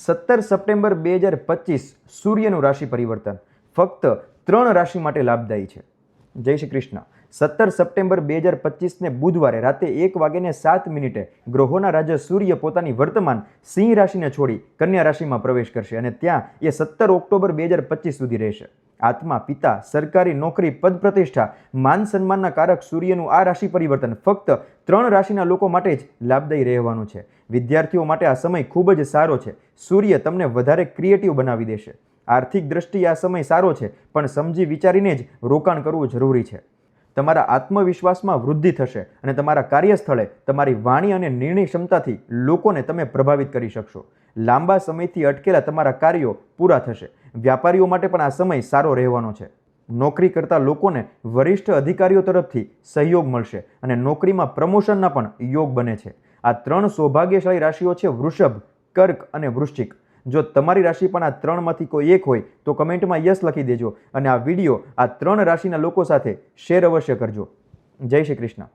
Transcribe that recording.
સત્તર સપ્ટેમ્બર બે હજાર પચીસ સૂર્યનું રાશિ પરિવર્તન. ફક્ત ત્રણ રાશિ માટે લાભદાયી છે. જય શ્રી કૃષ્ણ. સત્તર સપ્ટેમ્બર બે હજાર પચીસને બુધવારે રાતે એક વાગ્યાને સાત મિનિટે ગ્રહોના રાજા સૂર્ય પોતાની વર્તમાન સિંહ રાશિને છોડી કન્યા રાશિમાં પ્રવેશ કરશે અને ત્યાં એ સત્તર ઓક્ટોબર બે હજાર પચીસ સુધી રહેશે. આત્મા, પિતા, સરકારી નોકરી, પદ પ્રતિષ્ઠા, માન સન્માનના કારક સૂર્યનું આ રાશિ પરિવર્તન ફક્ત ત્રણ રાશિના લોકો માટે જ લાભદાયી રહેવાનું છે. વિદ્યાર્થીઓ માટે આ સમય ખૂબ જ સારો છે. સૂર્ય તમને વધારે ક્રિએટિવ બનાવી દેશે. આર્થિક દ્રષ્ટિએ આ સમય સારો છે, પણ સમજી વિચારીને જ રોકાણ કરવું જરૂરી છે. તમારા આત્મવિશ્વાસમાં વૃદ્ધિ થશે અને તમારા કાર્યસ્થળે તમારી વાણી અને નિર્ણય ક્ષમતાથી લોકોને તમે પ્રભાવિત કરી શકશો. લાંબા સમયથી અટકેલા તમારા કાર્યો પૂરા થશે. વ્યાપારીઓ માટે પણ આ સમય સારો રહેવાનો છે. નોકરી કરતા લોકોને વરિષ્ઠ અધિકારીઓ તરફથી સહયોગ મળશે અને નોકરીમાં પ્રમોશનના પણ યોગ બને છે. આ ત્રણ સૌભાગ્યશાળી રાશિઓ છે વૃષભ, કર્ક અને વૃશ્ચિક. જો તમારી રાશિ પણ આ ત્રણમાંથી કોઈ એક હોય, તો કમેન્ટમાં યસ લખી દેજો અને આ વીડિયો આ ત્રણ રાશિના લોકો સાથે શેર અવશ્ય કરજો. જય શ્રી કૃષ્ણ.